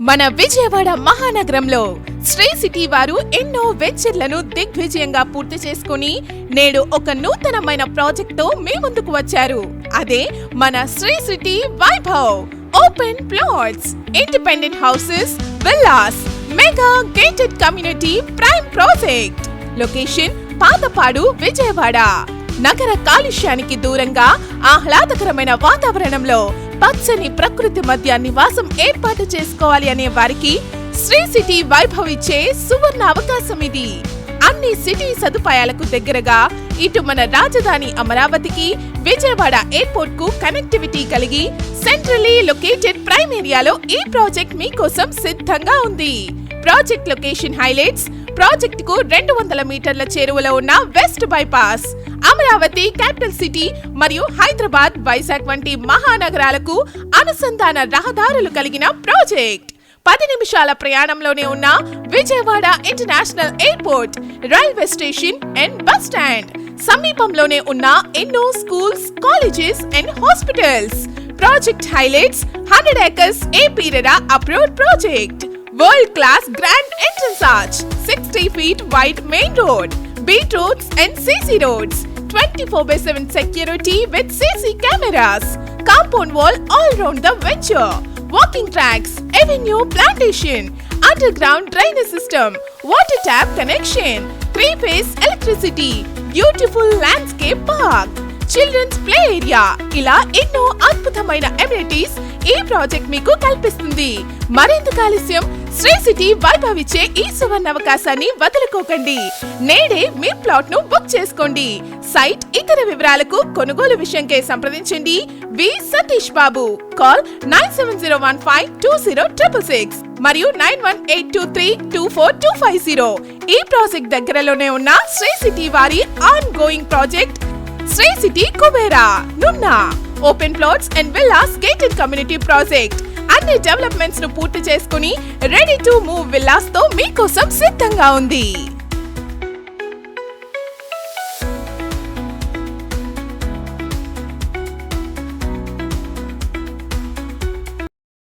మన విజయవాడ మహానగరంలో శ్రీ సిటీ వారు ఎన్నో వెంచర్లను దిగ్విజయంగా పూర్తి చేసుకుని నేడు ఒక నూతనమైన ప్రాజెక్ట్తో మీ ముందుకు వచ్చారు. అదే మన Sri city Vaibhav. Open plots independent houses villas mega gated community prime project location Patapadu Vijayawada నగర కాలుష్యానికి దూరంగా ఆహ్లాదకరమైన వాతావరణంలో పచ్చని ప్రకృతి మధ్య నివాసం ఏర్పాటు చేసుకోవాలి అనే వారికి శ్రీ సిటీ వైభవ్ ఇచ్చే సువర్ణ అవకాశం ఇది. అన్ని సిటీ సదుపాయాలకు దగ్గరగా ఇటు మన రాజధాని అమరావతికి విజయవాడ ఎయిర్పోర్ట్కు కనెక్టివిటీ కలిగి సెంట్రలీ లొకేటెడ్ ప్రైమ్ ఏరియాలో ఈ ప్రాజెక్ట్ మీకోసం సిద్ధంగా ఉంది. ప్రాజెక్ట్ లొకేషన్ హైలైట్స్ ప్రాజెక్ట్కు రెండు వందల మీటర్ల చేరువలో ఉన్న west bypass. Amaravati capital city మరియు హైదరాబాద్ వైజాగ్ వంటి మహానగరాలకు అనుసంధాన రహదారులు కలిగిన ప్రాజెక్ట్. పది నిమిషాల ప్రయాణంలోనే ఉన్న Vijayawada international airport railway station and bus stand. సమీపంలోనే ఉన్న ఎన్నో schools colleges and hospitals. Project highlights hundred acres AP RERA approved project. World class grand entrance arch sixty feet wide main road BT roads and CC roads 24 by 7 security with CC cameras, compound wall all round the venture, walking tracks, avenue plantation, underground drainage system, water tap connection, three-phase electricity, beautiful landscape park. Children's play area. ఇలా ఎన్నో అద్భుతమైన amenities ఈ project మీకు కల్పిస్తుంది. మరింత ఆలస్యం Shri city వైభవిచ్చే ఈ సువర్ణ అవకాశాన్ని వదులుకోకండి. నేడే మీ ప్లాట్ను బుక్ చేసుకోండి. సైట్ ఇతర వివరాలకు కొనుగోలు విషయంకే సంప్రదించండి. V. Satish Babu. Call nine seven zero one five two zero triple six మరియు nine one eight two three two four two five zero. ఈ ప్రాజెక్ట్ దగ్గరలోనే ఉన్న శ్రీ సిటీ వారి ongoing project Sri city Kubera Nunna open plots and villas gated community project అన్ని డెవలప్మెంట్స్ను పూర్తి చేసుకుని ready to move విల్లాస్తో మీకోసం సిద్ధంగా ఉంది.